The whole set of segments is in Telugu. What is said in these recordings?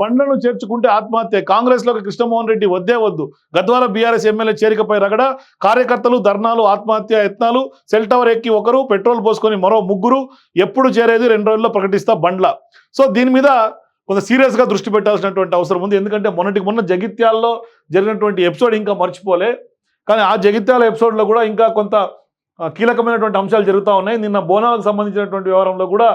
బండ్లను చేర్చుకుంటే ఆత్మహత్య. కాంగ్రెస్లోకి కృష్ణమోహన్ రెడ్డి వద్దే వద్దు. గద్వాల బీఆర్ఎస్ ఎమ్మెల్యే చేరికపై రగడ కార్యకర్తలు ధర్నాలు ఆత్మహత్య యత్నాలు సెల్ టవర్ ఎక్కి ఒకరు పెట్రోల్ పోసుకొని మరో ముగ్గురు ఎప్పుడు చేరేది రెండు రోజుల్లో ప్రకటిస్తా బండ్ల. సో దీని మీద కొంత సీరియస్గా దృష్టి పెట్టాల్సినటువంటి అవసరం ఉంది. ఎందుకంటే మొన్నటికి మొన్న జగిత్యాల్లో జరిగినటువంటి ఎపిసోడ్ ఇంకా మర్చిపోలే. కానీ ఆ జగిత్యాల ఎపిసోడ్లో కూడా ఇంకా కొంత కీలకమైనటువంటి అంశాలు జరుగుతూ ఉన్నాయి. నిన్న బోనాలకు సంబంధించినటువంటి వ్యవహారంలో కూడా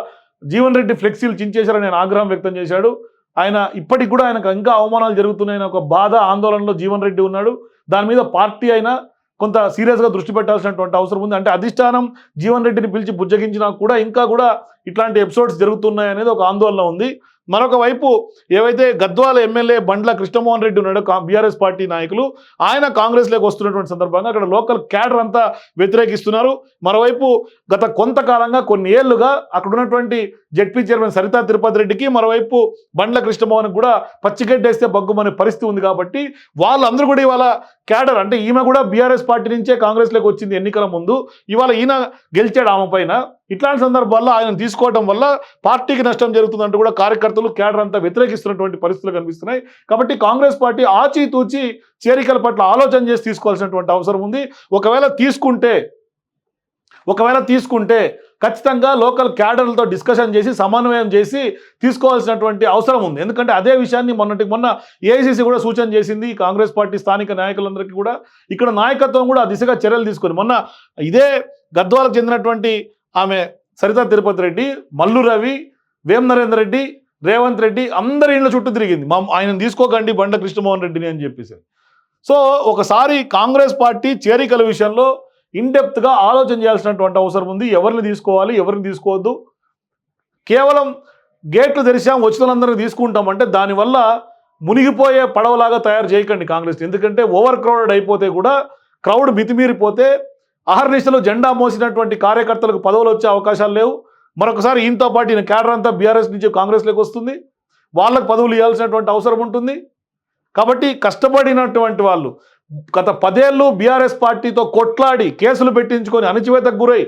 జీవన్ రెడ్డి ఫ్లెక్సీలు చించేశారని నేను ఆగ్రహం వ్యక్తం చేశాడు. ఆయన ఇప్పటికి కూడా ఆయనకు ఇంకా అవమానాలు జరుగుతున్నాయని ఒక బాధ ఆందోళనలో జీవన్ రెడ్డి ఉన్నాడు. దాని మీద పార్టీ అయినా కొంత సీరియస్గా దృష్టి పెట్టాల్సినటువంటి అవసరం ఉంది. అంటే అధిష్టానం జీవన్ రెడ్డిని పిలిచి బుజ్జగించినా కూడా ఇంకా కూడా ఇట్లాంటి ఎపిసోడ్స్ జరుగుతున్నాయి అనేది ఒక ఆందోళన ఉంది. మరొక వైపు ఏవైతే గద్వాల ఎమ్మెల్యే బండ్ల కృష్ణమోహన్ రెడ్డి ఉన్నాడో బీఆర్ఎస్ పార్టీ నాయకులు ఆయన కాంగ్రెస్లోకి వస్తున్నటువంటి సందర్భంగా అక్కడ లోకల్ క్యాడర్ అంతా వ్యతిరేకిస్తున్నారు. మరోవైపు గత కొంతకాలంగా కొన్ని ఏళ్ళుగా అక్కడ ఉన్నటువంటి జడ్పీ చైర్మన్ సరితా తిరుపతి రెడ్డికి మరోవైపు బండ్ల కృష్ణమోహన్ కూడా పచ్చిగడ్డేస్తే బగ్గుమనే పరిస్థితి ఉంది కాబట్టి వాళ్ళందరూ కూడా ఇవాళ క్యాడర్ అంటే ఈమె కూడా బీఆర్ఎస్ పార్టీ నుంచే కాంగ్రెస్లోకి వచ్చింది ఎన్నికల ముందు. ఇవాళ ఈయన గెలిచాడు ఆమె పైన. ఇట్లాంటి సందర్భాల్లో ఆయన తీసుకోవడం వల్ల పార్టీకి నష్టం జరుగుతుందంటూ కూడా కార్యకర్తలు క్యాడర్ అంతా వ్యతిరేకిస్తున్నటువంటి పరిస్థితులు కనిపిస్తున్నాయి. కాబట్టి కాంగ్రెస్ పార్టీ ఆచితూచి చేరికల పట్ల ఆలోచన చేసి తీసుకోవాల్సినటువంటి అవసరం ఉంది. ఒకవేళ తీసుకుంటే ఒకవేళ తీసుకుంటే ఖచ్చితంగా లోకల్ క్యాడర్లతో డిస్కషన్ చేసి సమన్వయం చేసి తీసుకోవాల్సినటువంటి అవసరం ఉంది. ఎందుకంటే అదే విషయాన్ని మొన్నటి మొన్న ఏఐసీసీ కూడా సూచన చేసింది. కాంగ్రెస్ పార్టీ స్థానిక నాయకులందరికీ కూడా. ఇక్కడ నాయకత్వం కూడా ఆ దిశగా చర్యలు తీసుకొని మొన్న ఇదే గద్వాలకు చెందినటువంటి ఆమె సరితా తిరుపతి రెడ్డి మల్లు రవి వేమ నరేందర్ రెడ్డి రేవంత్ రెడ్డి అందరి ఇళ్ళ చుట్టూ తిరిగింది. మా ఆయన తీసుకోకండి బండ కృష్ణమోహన్ రెడ్డిని అని చెప్పేసి. సో ఒకసారి కాంగ్రెస్ పార్టీ చేరికల విషయంలో ఇన్డెప్త్గా ఆలోచన చేయాల్సినటువంటి అవసరం ఉంది. ఎవరిని తీసుకోవాలి? ఎవరిని తీసుకోవద్దు? కేవలం గేట్లు తెరిచాం వచ్చినందరినీ తీసుకుంటామంటే దానివల్ల మునిగిపోయే పడవలాగా తయారు చేయకండి కాంగ్రెస్. ఎందుకంటే ఓవర్ క్రౌడెడ్ అయిపోతే కూడా క్రౌడ్ మితిమీరిపోతే అహర్నిశలు జెండా మోసినటువంటి కార్యకర్తలకు పదవులు వచ్చే అవకాశాలు లేవు. మరొకసారి ఈయనతో పాటు ఈయన క్యాడర్ అంతా బీఆర్ఎస్ నుంచి కాంగ్రెస్లోకి వస్తుంది. వాళ్ళకు పదవులు ఇవ్వాల్సినటువంటి అవసరం ఉంటుంది. కాబట్టి కష్టపడినటువంటి వాళ్ళు గత పదేళ్ళు బీఆర్ఎస్ పార్టీతో కొట్లాడి కేసులు పెట్టించుకొని అణచివేతకు గురై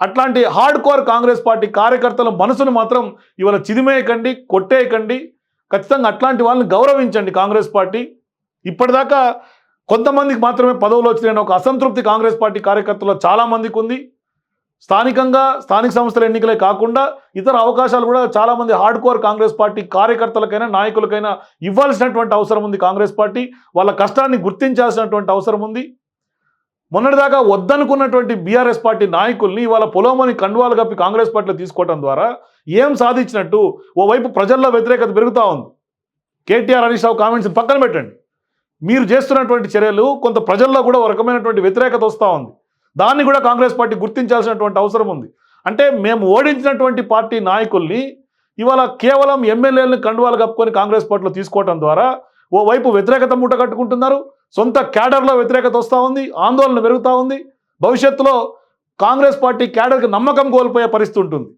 అట్లాంటి హార్డ్ కోర్ కాంగ్రెస్ పార్టీ కార్యకర్తల మనసును మాత్రం ఇవాళ చిదిమేయకండి కొట్టేయకండి. ఖచ్చితంగా అట్లాంటి వాళ్ళని గౌరవించండి కాంగ్రెస్ పార్టీ. ఇప్పటిదాకా కొంతమందికి మాత్రమే పదవులు వచ్చినాయని ఒక అసంతృప్తి కాంగ్రెస్ పార్టీ కార్యకర్తలు చాలా మందికి ఉంది. స్థానికంగా స్థానిక సంస్థల ఎన్నికలే కాకుండా ఇతర అవకాశాలు కూడా చాలామంది హార్డ్ కోర్ కాంగ్రెస్ పార్టీ కార్యకర్తలకైనా నాయకులకైనా ఇవ్వాల్సినటువంటి అవసరం ఉంది కాంగ్రెస్ పార్టీ. వాళ్ళ కష్టాన్ని గుర్తించాల్సినటువంటి అవసరం ఉంది. మొన్నటిదాకా వద్దనుకున్నటువంటి బీఆర్ఎస్ పార్టీ నాయకుల్ని ఇవాళ పొలోమని కండువాలు కప్పి కాంగ్రెస్ పార్టీలో తీసుకోవడం ద్వారా ఏం సాధించినట్టు ఓవైపు ప్రజల్లో వ్యతిరేకత పెరుగుతూ ఉంది. కేటీఆర్ హరీష్ రావు కామెంట్స్ పక్కన పెట్టండి. మీరు చేస్తున్నటువంటి చర్యలు కొంత ప్రజల్లో కూడా ఒక రకమైనటువంటి వ్యతిరేకత వస్తూ ఉంది. దాన్ని కూడా కాంగ్రెస్ పార్టీ గుర్తించాల్సినటువంటి అవసరం ఉంది. అంటే మేము ఓడించినటువంటి పార్టీ నాయకుల్ని ఇవాళ కేవలం ఎమ్మెల్యేలను కండువాలు కప్పుకొని కాంగ్రెస్ పార్టీలో తీసుకోవటం ద్వారా ఓవైపు వ్యతిరేకత మూట కట్టుకుంటున్నారు. సొంత క్యాడర్లో వ్యతిరేకత వస్తూ ఉంది. ఆందోళన పెరుగుతూ ఉంది. భవిష్యత్తులో కాంగ్రెస్ పార్టీ క్యాడర్కి నమ్మకం కోల్పోయే పరిస్థితి ఉంటుంది.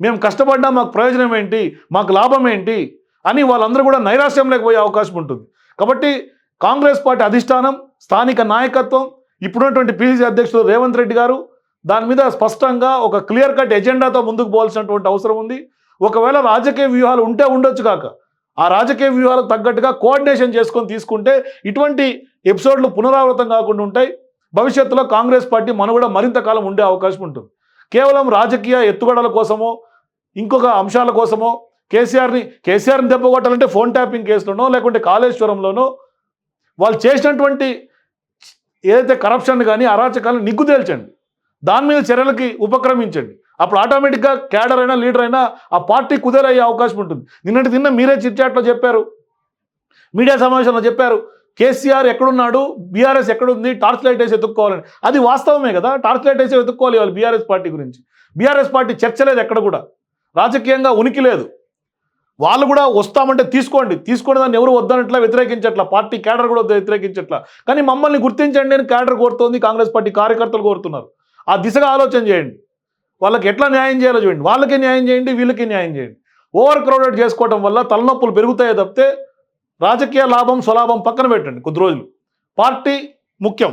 మేము కష్టపడ్డా మాకు ప్రయోజనం ఏంటి? మాకు లాభం ఏంటి? అని వాళ్ళందరూ కూడా నైరాశ్యంలోకి పోయే అవకాశం ఉంటుంది. కాబట్టి కాంగ్రెస్ పార్టీ అధిష్టానం స్థానిక నాయకత్వం ఇప్పుడున్నటువంటి పీసీసీ అధ్యక్షుడు రేవంత్ రెడ్డి గారు దాని మీద స్పష్టంగా ఒక క్లియర్ కట్ ఎజెండాతో ముందుకు పోవాల్సినటువంటి అవసరం ఉంది. ఒకవేళ రాజకీయ వ్యూహాలు ఉంటే ఉండొచ్చు కాక ఆ రాజకీయ వ్యూహాలకు తగ్గట్టుగా కోఆర్డినేషన్ చేసుకొని తీసుకుంటే ఇటువంటి ఎపిసోడ్లు పునరావృతం కాకుండా ఉంటాయి. భవిష్యత్తులో కాంగ్రెస్ పార్టీ మనుగడ మరింత కాలం ఉండే అవకాశం ఉంటుంది. కేవలం రాజకీయ ఎత్తుగడల కోసమో ఇంకొక అంశాల కోసమో కేసీఆర్ని కేసీఆర్ని దెబ్బకొట్టాలంటే ఫోన్ ట్యాపింగ్ కేసులోనో లేకుంటే కాళేశ్వరంలోనో వాళ్ళు చేసినటువంటి ఏదైతే కరప్షన్ కానీ అరాచకాలను నిగ్గు తేల్చండి. దాని మీద చర్యలకి ఉపక్రమించండి. అప్పుడు ఆటోమేటిక్గా క్యాడర్ అయినా లీడర్ అయినా ఆ పార్టీ కుదేరయ్యే అవకాశం ఉంటుంది. నిన్నటి తిన్న మీరే చిట్చాట్లో చెప్పారు. మీడియా సమావేశంలో చెప్పారు. కేసీఆర్ ఎక్కడున్నాడు? బీఆర్ఎస్ ఎక్కడుంది? టార్చ్ లైట్ వేసి వెతుక్కోవాలని. అది వాస్తవమే కదా. టార్చ్ లైట్ వేసి వెతుక్కోవాలి వాళ్ళు బీఆర్ఎస్ పార్టీ గురించి. బీఆర్ఎస్ పార్టీ చర్చ లేదు ఎక్కడ కూడా. రాజకీయంగా ఉనికి లేదు. వాళ్ళు కూడా వస్తామంటే తీసుకోండి. తీసుకోండి దాన్ని ఎవరు వద్దనట్లా వ్యతిరేకించట్లా. పార్టీ క్యాడర్ కూడా వ్యతిరేకించట్లా. కానీ మమ్మల్ని గుర్తించండి అని క్యాడర్ కోరుతోంది కాంగ్రెస్ పార్టీ కార్యకర్తలు కోరుతున్నారు. ఆ దిశగా ఆలోచన చేయండి. వాళ్ళకి ఎట్లా న్యాయం చేయాలో చూడండి. వాళ్ళకి న్యాయం చేయండి వీళ్ళకి న్యాయం చేయండి. ఓవర్ క్రౌడెడ్ చేసుకోవడం వల్ల తలనొప్పులు పెరుగుతాయో తప్పితే రాజకీయ లాభం స్వలాభం పక్కన పెట్టండి కొద్ది రోజులు. పార్టీ ముఖ్యం.